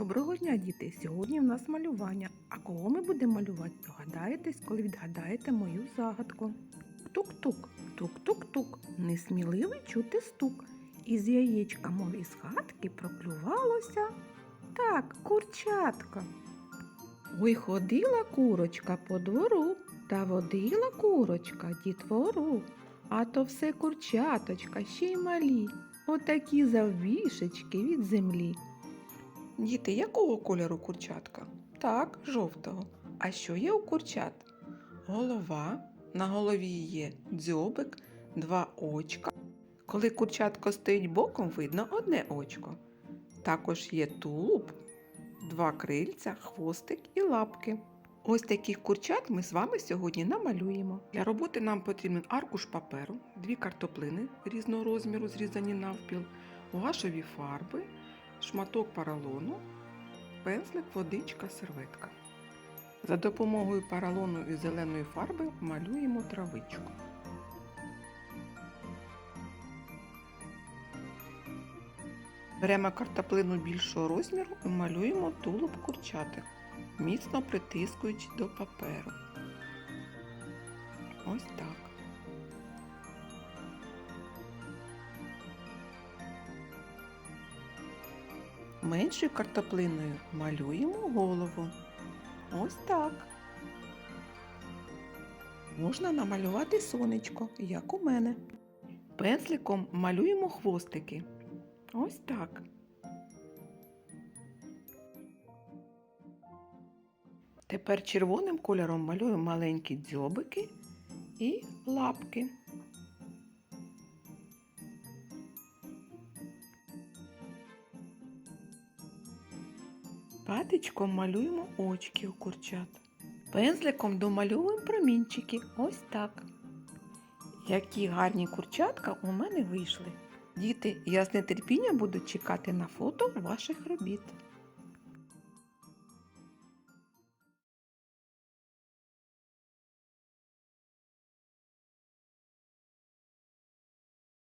Доброго дня, діти! Сьогодні в нас малювання. А кого ми будемо малювати? Догадаєтесь, коли відгадаєте мою загадку. Тук-тук, тук-тук-тук, несміливий чути стук. Із яєчка, мов із хатки, проклювалося. Так, курчатка. Ой, ходила курочка по двору, та водила курочка дітвору. А то все курчаточка, ще й малі, отакі заввішечки від землі. Діти, якого кольору курчатка? Так, жовтого. А що є у курчат? Голова, на голові є дзьобик, два очка. Коли курчатко стоїть боком, видно одне очко. Також є тулуб, два крильця, хвостик і лапки. Ось таких курчат ми з вами сьогодні намалюємо. Для роботи нам потрібен аркуш паперу, дві картоплини різного розміру, зрізані навпіл, гуашеві фарби, шматок паралону, пензлик, водичка, серветка. За допомогою паралону і зеленої фарби малюємо травичку. Беремо картоплину більшого розміру і малюємо тулуб курчатик, міцно притискуючи до паперу. Ось так. Меншою картоплиною малюємо голову. Ось так. Можна намалювати сонечко, як у мене. Пензликом малюємо хвостики. Ось так. Тепер червоним кольором малюємо маленькі дзьобики і лапки. Патичком малюємо очки у курчат. Пензликом домальовуємо промінчики. Ось так. Які гарні курчатка у мене вийшли. Діти, я з нетерпінням буду чекати на фото ваших робіт.